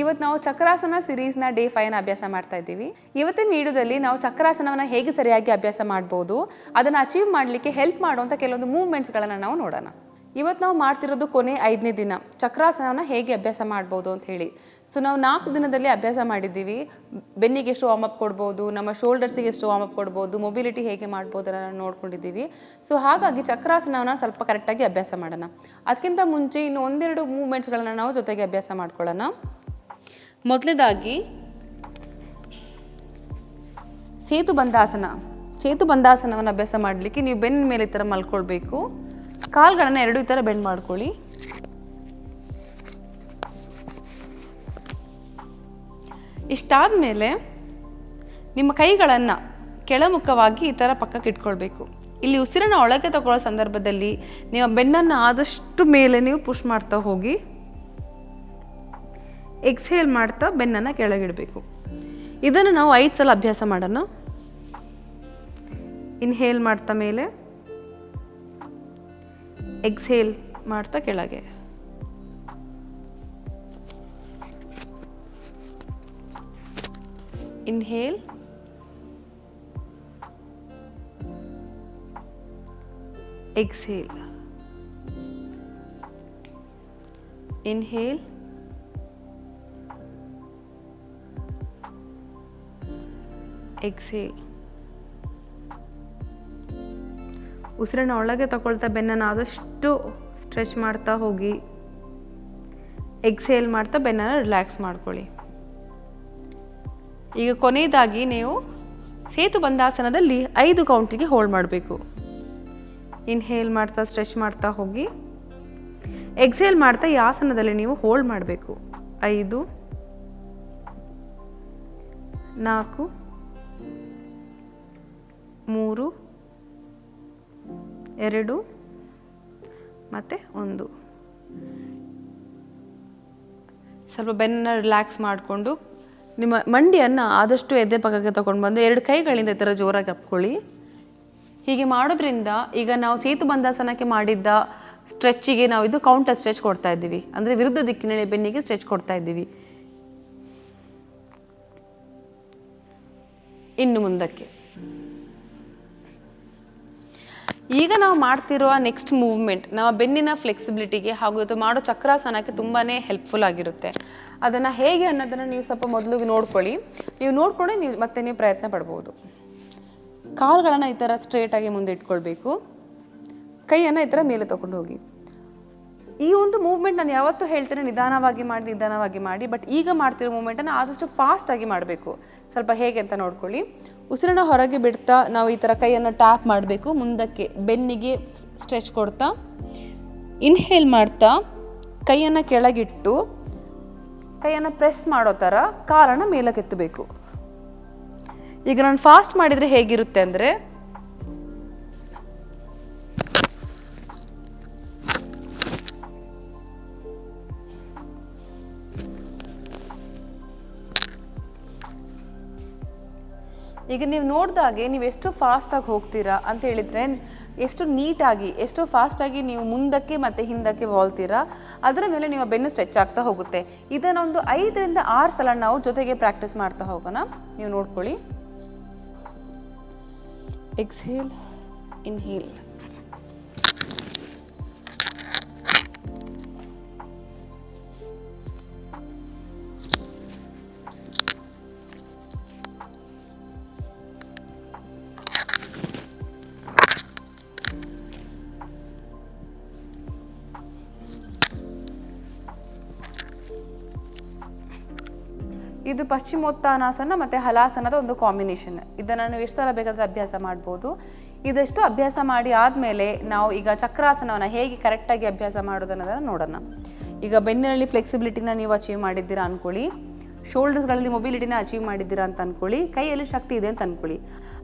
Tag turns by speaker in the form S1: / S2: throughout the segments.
S1: ಇವತ್ತು ನಾವು ಚಕ್ರಾಸನ ಸಿರೀಸ್ನ ಡೇ ಫೈವ್ನ ಅಭ್ಯಾಸ ಮಾಡ್ತಾ ಇದ್ದೀವಿ. ಇವತ್ತಿನ ವಿಡಿಯೋದಲ್ಲಿ ನಾವು ಚಕ್ರಾಸನವನ್ನು ಹೇಗೆ ಸರಿಯಾಗಿ ಅಭ್ಯಾಸ ಮಾಡ್ಬೋದು, ಅದನ್ನು ಅಚೀವ್ ಮಾಡಲಿಕ್ಕೆ ಹೆಲ್ಪ್ ಮಾಡುವಂಥ ಕೆಲವೊಂದು ಮೂವ್ಮೆಂಟ್ಸ್ಗಳನ್ನು ನಾವು ನೋಡೋಣ. ಇವತ್ತು ನಾವು ಮಾಡ್ತಿರೋದು ಕೊನೆ ಐದನೇ ದಿನ, ಚಕ್ರಾಸನವನ್ನು ಹೇಗೆ ಅಭ್ಯಾಸ ಮಾಡ್ಬೋದು ಅಂತ ಹೇಳಿ. ಸೊ ನಾವು ನಾಲ್ಕು ದಿನದಲ್ಲಿ ಅಭ್ಯಾಸ ಮಾಡಿದ್ದೀವಿ. ಬೆನ್ನಿಗೆ ಎಷ್ಟು ವಾರ್ಮ್ ಅಪ್ ಕೊಡ್ಬೋದು, ನಮ್ಮ ಶೋಲ್ಡರ್ಸಿಗೆ ಎಷ್ಟು ವಾರ್ಮ್ ಅಪ್ ಕೊಡ್ಬೋದು ಮೊಬಿಲಿಟಿ ಹೇಗೆ ಮಾಡ್ಬೋದು ಅನ್ನೋದನ್ನ ನೋಡ್ಕೊಂಡಿದ್ದೀವಿ. ಸೊ ಹಾಗಾಗಿ ಚಕ್ರಾಸನವನ್ನು ಸ್ವಲ್ಪ ಕರೆಕ್ಟಾಗಿ ಅಭ್ಯಾಸ ಮಾಡೋಣ. ಅದಕ್ಕಿಂತ ಮುಂಚೆ ಇನ್ನು ಒಂದೆರಡು ಮೂವ್ಮೆಂಟ್ಸ್ಗಳನ್ನು ನಾವು ಜೊತೆಗೆ ಅಭ್ಯಾಸ ಮಾಡ್ಕೊಳ್ಳೋಣ. ಮೊದಲನೇದಾಗಿ ಸೇತು ಬಂದಾಸನ. ಸೇತು ಬಂದಾಸನವನ್ನು ಅಭ್ಯಾಸ ಮಾಡಲಿಕ್ಕೆ ನೀವು ಬೆನ್ನ ಮೇಲೆ ಈ ಥರ ಮಲ್ಕೊಳ್ಬೇಕು. ಕಾಲುಗಳನ್ನು ಎರಡು ಈ ಥರ ಬೆಂಡ್ ಮಾಡ್ಕೊಳ್ಳಿ. ಇಷ್ಟಾದ ಮೇಲೆ ನಿಮ್ಮ ಕೈಗಳನ್ನು ಕೆಳಮುಖವಾಗಿ ಈ ಥರ ಪಕ್ಕಕ್ಕೆ ಇಟ್ಕೊಳ್ಬೇಕು. ಇಲ್ಲಿ ಉಸಿರನ್ನು ಒಳಗೆ ತಗೊಳ್ಳೋ ಸಂದರ್ಭದಲ್ಲಿ ನೀವು ಬೆನ್ನನ್ನು ಆದಷ್ಟು ಮೇಲೆ ನೀವು ಪುಷ್ ಮಾಡ್ತಾ ಹೋಗಿ. ಎಕ್ಸೇಲ್ ಮಾಡ್ತಾ ಬೆನ್ನನ್ನು ಕೆಳಗಿಡಬೇಕು. ಇದನ್ನು ನಾವು ಐದು ಸಲ ಅಭ್ಯಾಸ ಮಾಡೋಣ. ಇನ್ಹೇಲ್ ಮಾಡ್ತಾ ಮೇಲೆ. ಎಕ್ಸೇಲ್ ಮಾಡ್ತಾ ಕೆಳಗೆ. ಇನ್ಹೇಲ್ ಎಕ್ಸೇಲ್ ಇನ್ಹೇಲ್ ಎಕ್ಸೇಲ್ ಉಸಿರನ್ನ ಒಳಗೆ ತಗೊಳ್ತಾ ಬೆನ್ನನ್ನು ಆದಷ್ಟು ಸ್ಟ್ರೆಚ್ ಮಾಡ್ತಾ ಹೋಗಿ. ಎಕ್ಸೇಲ್ ಮಾಡ್ತಾ ಬೆನ್ನನ್ನು ರಿಲ್ಯಾಕ್ಸ್ ಮಾಡ್ಕೊಳ್ಳಿ. ಈಗ ಕೊನೆಯದಾಗಿ ನೀವು ಸೇತು ಬಂದಾಸನದಲ್ಲಿ ಐದು ಕೌಂಟಿಗೆ ಹೋಲ್ಡ್ ಮಾಡಬೇಕು. ಇನ್ಹೇಲ್ ಮಾಡ್ತಾ ಸ್ಟ್ರೆಚ್ ಮಾಡ್ತಾ ಹೋಗಿ. ಎಕ್ಸೇಲ್ ಮಾಡ್ತಾ ಈ ಆಸನದಲ್ಲಿ ನೀವು ಹೋಲ್ಡ್ ಮಾಡಬೇಕು. ಐದು, ನಾಲ್ಕು ಮೂರು, ಎರಡು, ಮತ್ತು ಒಂದು. ಸ್ವಲ್ಪ ಬೆನ್ನ ರಿಲ್ಯಾಕ್ಸ್ ಮಾಡಿಕೊಂಡು ನಿಮ್ಮ ಮಂಡಿಯನ್ನು ಆದಷ್ಟು ಎದೆ ಪಕ್ಕಕ್ಕೆ ತಗೊಂಡು ಬಂದು ಎರಡು ಕೈಗಳಿಂದ ಈ ಥರ ಜೋರಾಗಿ ಅಪ್ಕೊಳ್ಳಿ. ಹೀಗೆ ಮಾಡೋದ್ರಿಂದ ಈಗ ನಾವು ಸೇತು ಬಂದಾಸನಕ್ಕೆ ಮಾಡಿದ್ದ ಸ್ಟ್ರೆಚ್ಚಿಗೆ ನಾವು ಇದು ಕೌಂಟರ್ ಸ್ಟ್ರೆಚ್ ಕೊಡ್ತಾ ಇದ್ದೀವಿ. ಅಂದರೆ ವಿರುದ್ಧ ದಿಕ್ಕಿನಲ್ಲಿ ಬೆನ್ನಿಗೆ ಸ್ಟ್ರೆಚ್ ಕೊಡ್ತಾ ಇದ್ದೀವಿ. ಇನ್ನು ಮುಂದಕ್ಕೆ. ಈಗ ನಾವು ಮಾಡ್ತಿರುವ ನೆಕ್ಸ್ಟ್ ಮೂವ್ಮೆಂಟ್ ನಮ್ಮ ಬೆನ್ನಿನ ಫ್ಲೆಕ್ಸಿಬಿಲಿಟಿಗೆ ಹಾಗೂ ಇದು ಮಾಡೋ ಚಕ್ರಾಸನಕ್ಕೆ ತುಂಬಾ ಹೆಲ್ಪ್ಫುಲ್ ಆಗಿರುತ್ತೆ. ಅದನ್ನು ಹೇಗೆ ಅನ್ನೋದನ್ನು ನೀವು ಸ್ವಲ್ಪ ಮೊದಲು ನೋಡ್ಕೊಳ್ಳಿ. ನೀವು ನೋಡ್ಕೊಂಡು ನೀವು ಮತ್ತೆ ನೀವು ಪ್ರಯತ್ನ ಪಡ್ಬೋದು. ಕಾಲುಗಳನ್ನು ಈ ಥರ ಸ್ಟ್ರೇಟಾಗಿ ಮುಂದೆ ಇಟ್ಕೊಳ್ಬೇಕು. ಕೈಯನ್ನು ಈ ಥರ ಮೇಲೆ ತಗೊಂಡು ಹೋಗಿ. ಈ ಒಂದು ಮೂವ್ಮೆಂಟ್ ನಾನು ಯಾವತ್ತೂ ಹೇಳ್ತೇನೆ ನಿಧಾನವಾಗಿ ಮಾಡಿ ನಿಧಾನವಾಗಿ ಮಾಡಿ ಬಟ್ ಈಗ ಮಾಡ್ತಿರೋ ಮೂವ್ಮೆಂಟನ್ನು ಆದಷ್ಟು ಫಾಸ್ಟಾಗಿ ಮಾಡಬೇಕು. ಸ್ವಲ್ಪ ಹೇಗೆ ಅಂತ ನೋಡ್ಕೊಳ್ಳಿ. ಉಸಿರನ್ನ ಹೊರಗೆ ಬಿಡ್ತಾ ನಾವು ಈ ಥರ ಕೈಯನ್ನು ಟ್ಯಾಪ್ ಮಾಡಬೇಕು. ಮುಂದಕ್ಕೆ ಬೆನ್ನಿಗೆ ಸ್ಟ್ರೆಚ್ ಕೊಡ್ತಾ ಇನ್ಹೇಲ್ ಮಾಡ್ತಾ, ಕೈಯನ್ನು ಕೆಳಗಿಟ್ಟು, ಕೈಯನ್ನು ಪ್ರೆಸ್ ಮಾಡೋ ಥರ ಕಾಲನ್ನು ಮೇಲಕ್ಕೆತ್ತಬೇಕು. ಈಗ ನಾನು ಫಾಸ್ಟ್ ಮಾಡಿದರೆ ಹೇಗಿರುತ್ತೆ ಅಂದರೆ ಈಗ ನೀವು ನೋಡಿದಾಗೆ ನೀವು ಎಷ್ಟು ಫಾಸ್ಟಾಗಿ ಹೋಗ್ತೀರಾ ಅಂತ ಹೇಳಿದರೆ, ಎಷ್ಟು ನೀಟಾಗಿ ಎಷ್ಟು ಫಾಸ್ಟಾಗಿ ನೀವು ಮುಂದಕ್ಕೆ ಮತ್ತು ಹಿಂದಕ್ಕೆ ವಾಲ್ತೀರಾ, ಅದರ ಮೇಲೆ ನಿಮ್ಮ ಬೆನ್ನು ಸ್ಟ್ರೆಚ್ ಆಗ್ತಾ ಹೋಗುತ್ತೆ. ಇದನ್ನೊಂದು ಐದರಿಂದ ಆರು ಸಲ ನಾವು ಜೊತೆಗೆ ಪ್ರಾಕ್ಟೀಸ್ ಮಾಡ್ತಾ ಹೋಗೋಣ. ನೀವು ನೋಡ್ಕೊಳ್ಳಿ. ಎಕ್ಸ್ಹೇಲ್ ಇನ್ಹೇಲ್ ಇದು ಪಶ್ಚಿಮೋತ್ತಾನಾಸನ ಮತ್ತು ಹಲಾಸನದ ಒಂದು ಕಾಂಬಿನೇಷನ್ ಇದನ್ನು ನೀವು ಎಷ್ಟು ಸಲ ಬೇಕಾದರೆ ಅಭ್ಯಾಸ ಮಾಡ್ಬೋದು. ಇದೆಷ್ಟು ಅಭ್ಯಾಸ ಮಾಡಿ ಆದಮೇಲೆ ನಾವು ಈಗ ಚಕ್ರಾಸನವನ್ನು ಹೇಗೆ ಕರೆಕ್ಟಾಗಿ ಅಭ್ಯಾಸ ಮಾಡೋದು ಅನ್ನೋದನ್ನು ನೋಡೋಣ. ಈಗ ಬೆನ್ನಿನಲ್ಲಿ ಫ್ಲೆಕ್ಸಿಬಿಲಿಟಿನ ನೀವು ಅಚೀವ್ ಮಾಡಿದ್ದೀರಾ ಅಂದ್ಕೊಳ್ಳಿ ಶೋಲ್ಡರ್ಸ್ಗಳಲ್ಲಿ ಮೊಬಿಲಿಟಿನ ಅಚೀವ್ ಮಾಡಿದ್ದೀರಾ ಅಂತ ಅಂದ್ಕೊಳ್ಳಿ ಕೈಯಲ್ಲಿ ಶಕ್ತಿ ಇದೆ ಅಂತ ಅಂದ್ಕೊಳ್ಳಿ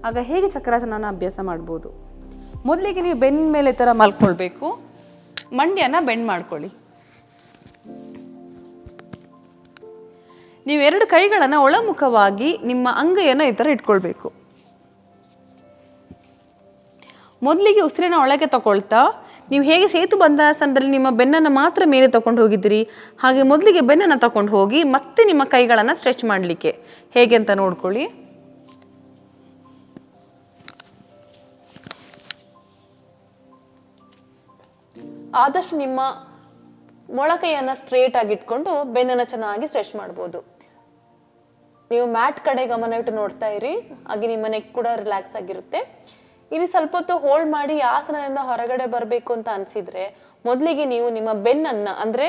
S1: ಆಗ ಹೇಗೆ ಚಕ್ರಾಸನನ ಅಭ್ಯಾಸ ಮಾಡ್ಬೋದು? ಮೊದಲಿಗೆ ನೀವು ಬೆನ್ನ ಮೇಲೆ ಥರ ಮಲ್ಕೊಳ್ಬೇಕು. ಮಂಡ್ಯನ ಬೆಂಡ್ ಮಾಡ್ಕೊಳ್ಳಿ. ನೀವೆರಡು ಕೈಗಳನ್ನು ಒಳಮುಖವಾಗಿ ನಿಮ್ಮ ಅಂಗೈಯನ್ನು ಈ ಥರ ಇಟ್ಕೊಳ್ಬೇಕು. ಮೊದಲಿಗೆ ಉಸಿರಿನ ಒಳಗೆ ತಗೊಳ್ತಾ, ನೀವು ಹೇಗೆ ಸೇತು ಬಂಧಾಸನದಲ್ಲಿ ನಿಮ್ಮ ಬೆನ್ನನ್ನು ಮಾತ್ರ ಮೇಲೆ ತಗೊಂಡು ಹೋಗಿದ್ದೀರಿ? ಹಾಗೆ ಮೊದಲಿಗೆ ಬೆನ್ನನ್ನು ತಗೊಂಡು ಹೋಗಿ ಮತ್ತೆ ನಿಮ್ಮ ಕೈಗಳನ್ನು ಸ್ಟ್ರೆಚ್ ಮಾಡಲಿಕ್ಕೆ. ಹೇಗೆ ಅಂತ ನೋಡ್ಕೊಳ್ಳಿ. ಆದಷ್ಟು ನಿಮ್ಮ ಮೊಳಕೈಯನ್ನು ಸ್ಟ್ರೇಟ್ ಆಗಿ ಇಟ್ಕೊಂಡು ಬೆನ್ನನ್ನು ಚೆನ್ನಾಗಿ ಸ್ಟ್ರೆಚ್ ಮಾಡ್ಬೋದು. ನೀವು ಮ್ಯಾಟ್ ಕಡೆ ಗಮನ ಇಟ್ಟು ನೋಡ್ತಾ ಇರಿ. ಹಾಗೆ ನಿಮ್ಮ ನೆಕ್ ಕೂಡ ರಿಲ್ಯಾಕ್ಸ್ ಆಗಿರುತ್ತೆ. ಇಲ್ಲಿ ಸ್ವಲ್ಪ ಹೊತ್ತು ಹೋಲ್ಡ್ ಮಾಡಿ ಆಸನದಿಂದ ಹೊರಗಡೆ ಬರಬೇಕು ಅಂತ ಅನ್ಸಿದ್ರೆ ಮೊದಲಿಗೆ ನೀವು ನಿಮ್ಮ ಬೆನ್ನನ್ನ ಅಂದ್ರೆ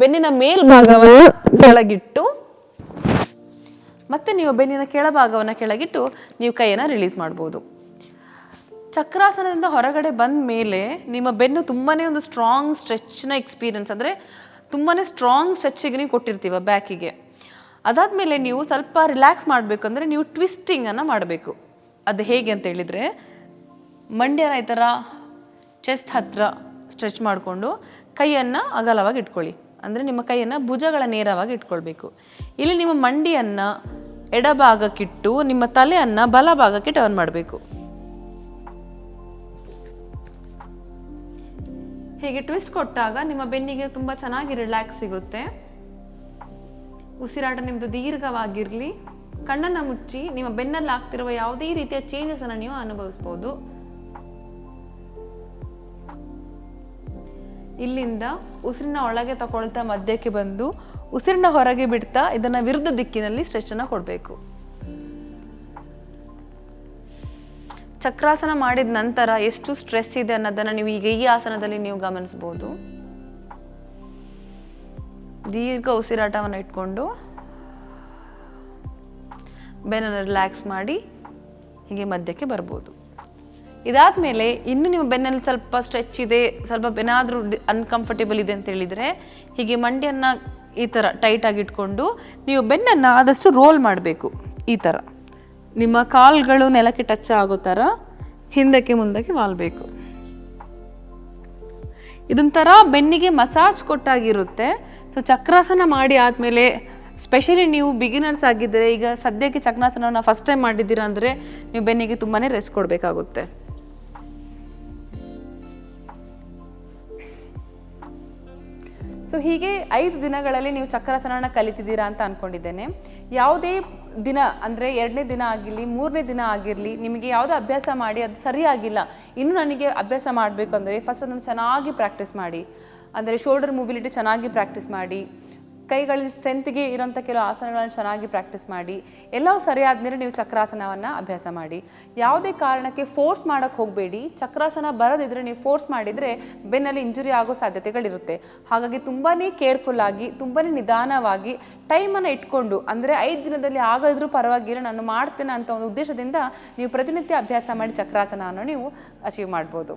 S1: ಬೆನ್ನಿನ ಮೇಲ್ಭಾಗವನ್ನು ಕೆಳಗಿಟ್ಟು, ಮತ್ತೆ ನೀವು ಬೆನ್ನಿನ ಕೆಳಭಾಗವನ್ನು ಕೆಳಗಿಟ್ಟು ನೀವು ಕೈಯನ್ನು ರಿಲೀಸ್ ಮಾಡ್ಬೋದು. ಚಕ್ರಾಸನದಿಂದ ಹೊರಗಡೆ ಬಂದ ಮೇಲೆ ನಿಮ್ಮ ಬೆನ್ನು ತುಂಬಾ ಒಂದು ಸ್ಟ್ರಾಂಗ್ ಸ್ಟ್ರೆಚ್ನ ಎಕ್ಸ್ಪೀರಿಯನ್ಸ್ ಅಂದರೆ ತುಂಬಾ ಸ್ಟ್ರಾಂಗ್ ಸ್ಟ್ರೆಚ್ಚಿಗೆ ನೀವು ಕೊಟ್ಟಿರ್ತೀವ ಬ್ಯಾಕಿಗೆ. ಅದಾದಮೇಲೆ ನೀವು ಸ್ವಲ್ಪ ರಿಲ್ಯಾಕ್ಸ್ ಮಾಡಬೇಕಂದ್ರೆ ನೀವು ಟ್ವಿಸ್ಟಿಂಗನ್ನು ಮಾಡಬೇಕು. ಅದು ಹೇಗೆ ಅಂತ ಹೇಳಿದರೆ ಮಂಡ್ಯನ ಈ ಥರ ಚೆಸ್ಟ್ ಹತ್ತಿರ ಸ್ಟ್ರೆಚ್ ಮಾಡಿಕೊಂಡು ಕೈಯನ್ನು ಅಗಲವಾಗಿ ಇಟ್ಕೊಳ್ಳಿ. ಅಂದರೆ ನಿಮ್ಮ ಕೈಯನ್ನು ಭುಜಗಳ ನೇರವಾಗಿ ಇಟ್ಕೊಳ್ಬೇಕು. ಇಲ್ಲಿ ನಿಮ್ಮ ಮಂಡಿಯನ್ನು ಎಡಭಾಗಕ್ಕಿಟ್ಟು ನಿಮ್ಮ ತಲೆಯನ್ನು ಬಲಭಾಗಕ್ಕೆ ಟರ್ನ್ ಮಾಡಬೇಕು. ಹೀಗೆ ಟ್ವಿಸ್ಟ್ ಕೊಟ್ಟಾಗ ನಿಮ್ಮ ಬೆನ್ನಿಗೆ ತುಂಬ ಚೆನ್ನಾಗಿ ರಿಲ್ಯಾಕ್ಸ್ ಸಿಗುತ್ತೆ. ಉಸಿರಾಟ ನಿಮ್ಮದು ದೀರ್ಘವಾಗಿರಲಿ. ಕಣ್ಣನ್ನು ಮುಚ್ಚಿ ನಿಮ್ಮ ಬೆನ್ನಲ್ಲಿ ಆಗ್ತಿರುವ ಯಾವುದೇ ರೀತಿಯ ಚೇಂಜಸ್ ಅನ್ನು ನೀವು ಅನುಭವಿಸ್ಬೋದು. ಇಲ್ಲಿಂದ ಉಸಿರಿನ ಒಳಗೆ ತಗೊಳ್ತಾ ಮಧ್ಯಕ್ಕೆ ಬಂದು ಉಸಿರಿನ ಹೊರಗೆ ಬಿಡ್ತಾ ಇದನ್ನ ವಿರುದ್ಧ ದಿಕ್ಕಿನಲ್ಲಿ ಸ್ಟ್ರೆಚ್ ಅನ್ನ ಕೊಡಬೇಕು. ಚಕ್ರಾಸನ ಮಾಡಿದ ನಂತರ ಎಷ್ಟು ಸ್ಟ್ರೆಸ್ ಇದೆ ಅನ್ನೋದನ್ನ ನೀವು ಈಗ ಈ ಆಸನದಲ್ಲಿ ನೀವು ಗಮನಿಸಬಹುದು ದೀರ್ಘ ಉಸಿರಾಟವನ್ನು ಇಟ್ಕೊಂಡು ಬೆನ್ನನ್ನು ರಿಲ್ಯಾಕ್ಸ್ ಮಾಡಿ ಹೀಗೆ ಮಧ್ಯಕ್ಕೆ ಬರ್ಬೋದು. ಇದಾದ್ಮೇಲೆ ಇನ್ನು ನಿಮ್ಮ ಬೆನ್ನಲ್ಲಿ ಸ್ವಲ್ಪ ಸ್ಟ್ರೆಚ್ ಇದೆ, ಸ್ವಲ್ಪ ಏನಾದರೂ ಅನ್ಕಂಫರ್ಟೇಬಲ್ ಇದೆ ಅಂತ ಹೇಳಿದರೆ ಹೀಗೆ ಮಂಡಿಯನ್ನು ಈ ಥರ ಟೈಟಾಗಿ ಇಟ್ಕೊಂಡು ನೀವು ಬೆನ್ನನ್ನು ಆದಷ್ಟು ರೋಲ್ ಮಾಡಬೇಕು ಈ ಥರ ನಿಮ್ಮ ಕಾಲ್ಗಳು ನೆಲಕ್ಕೆ ಟಚ್ ಆಗೋ ಥರ ಹಿಂದಕ್ಕೆ ಮುಂದಕ್ಕೆ ವಾಲ್ಬೇಕು. ಇದೊಂಥರ ಬೆನ್ನಿಗೆ ಮಸಾಜ್ ಕೊಟ್ಟಾಗಿರುತ್ತೆ. ಸೊ ಚಕ್ರಾಸನ ಮಾಡಿ ಆದಮೇಲೆ ಸ್ಪೆಷಲಿ ನೀವು ಬಿಗಿನರ್ಸ್ ಆಗಿದ್ದರೆ ಈಗ ಸದ್ಯಕ್ಕೆ ಚಕ್ರಾಸನವನ್ನು ಫಸ್ಟ್ ಟೈಮ್ ಮಾಡಿದ್ದೀರಾ ಅಂದರೆ, ನೀವು ಬೆನ್ನಿಗೆ ತುಂಬಾ ರೆಸ್ಟ್ ಕೊಡಬೇಕಾಗುತ್ತೆ. ಸೊ ಹೀಗೆ ಐದು ದಿನಗಳಲ್ಲಿ ನೀವು ಚಕ್ರಾಸನನ ಕಲಿತಿದ್ದೀರಾ ಅಂತ ಅನ್ಕೊಂಡಿದ್ದೇನೆ. ಯಾವುದೇ ದಿನ ಅಂದರೆ ಎರಡನೇ ದಿನ ಆಗಿರಲಿ, ಮೂರನೇ ದಿನ ಆಗಿರಲಿ, ನಿಮಗೆ ಯಾವುದೇ ಅಭ್ಯಾಸ ಮಾಡಿ ಅದು ಸರಿಯಾಗಿಲ್ಲ, ಇನ್ನೂ ನನಗೆ ಅಭ್ಯಾಸ ಮಾಡಬೇಕು ಅಂದರೆ ಫಸ್ಟ್ ಅದನ್ನು ಚೆನ್ನಾಗಿ ಪ್ರಾಕ್ಟೀಸ್ ಮಾಡಿ. ಅಂದರೆ ಶೋಲ್ಡರ್ ಮೊಬಿಲಿಟಿ ಚೆನ್ನಾಗಿ ಪ್ರಾಕ್ಟೀಸ್ ಮಾಡಿ. ಕೈಗಳಲ್ಲಿ ಸ್ಟ್ರೆಂತ್ಗೆ ಇರೋಂಥ ಕೆಲವು ಆಸನಗಳನ್ನು ಚೆನ್ನಾಗಿ ಪ್ರಾಕ್ಟೀಸ್ ಮಾಡಿ, ಎಲ್ಲವೂ ಸರಿಯಾದ ಮೇಲೆ ನೀವು ಚಕ್ರಾಸನವನ್ನು ಅಭ್ಯಾಸ ಮಾಡಿ. ಯಾವುದೇ ಕಾರಣಕ್ಕೆ ಫೋರ್ಸ್ ಮಾಡೋಕ್ಕೆ ಹೋಗಬೇಡಿ. ಚಕ್ರಾಸನ ಬರೋದಿದ್ರೆ ನೀವು ಫೋರ್ಸ್ ಮಾಡಿದರೆ ಬೆನ್ನಲ್ಲಿ ಇಂಜುರಿ ಆಗೋ ಸಾಧ್ಯತೆಗಳಿರುತ್ತೆ. ಹಾಗಾಗಿ ತುಂಬಾ ಕೇರ್ಫುಲ್ ಆಗಿ ತುಂಬಾ ನಿಧಾನವಾಗಿ ಟೈಮನ್ನು ಇಟ್ಕೊಂಡು, ಅಂದರೆ ಐದು ದಿನದಲ್ಲಿ ಆಗದಿದ್ರೂ ಪರವಾಗಿಲ್ಲ, ನಾನು ಮಾಡ್ತೇನೆ ಅಂತ ಒಂದು ಉದ್ದೇಶದಿಂದ ನೀವು ಪ್ರತಿನಿತ್ಯ ಅಭ್ಯಾಸ ಮಾಡಿ ಚಕ್ರಾಸನವನ್ನು ನೀವು ಅಚೀವ್ ಮಾಡ್ಬೋದು.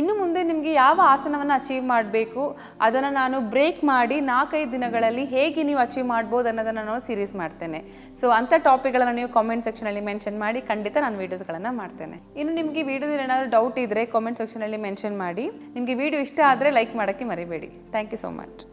S1: ಇನ್ನು ಮುಂದೆ ನಿಮಗೆ ಯಾವ ಆಸನವನ್ನು ಅಚೀವ್ ಮಾಡಬೇಕು, ಅದನ್ನು ನಾನು ಬ್ರೇಕ್ ಮಾಡಿ ನಾಲ್ಕೈದು ದಿನಗಳಲ್ಲಿ ಹೇಗೆ ನೀವು ಅಚೀವ್ ಮಾಡ್ಬೋದು ಅನ್ನೋದನ್ನು ನಾನು ಸೀರೀಸ್ ಮಾಡ್ತೇನೆ. ಸೊ ಅಂಥ ಟಾಪಿಕ್ಗಳನ್ನು ನೀವು ಕಾಮೆಂಟ್ ಸೆಕ್ಷನಲ್ಲಿ ಮೆನ್ಷನ್ ಮಾಡಿ ಖಂಡಿತ ನಾನು ವೀಡಿಯೋಸ್ಗಳನ್ನು ಮಾಡ್ತೇನೆ. ಇನ್ನು ನಿಮಗೆ ವೀಡಿಯೋದಲ್ಲಿ ಏನಾದರೂ ಡೌಟ್ ಇದ್ದರೆ ಕಾಮೆಂಟ್ ಸೆಕ್ಷನಲ್ಲಿ ಮೆನ್ಷನ್ ಮಾಡಿ. ನಿಮಗೆ ವಿಡಿಯೋ ಇಷ್ಟ ಆದರೆ ಲೈಕ್ ಮಾಡೋಕ್ಕೆ ಮರಿಬೇಡಿ. Thank you so much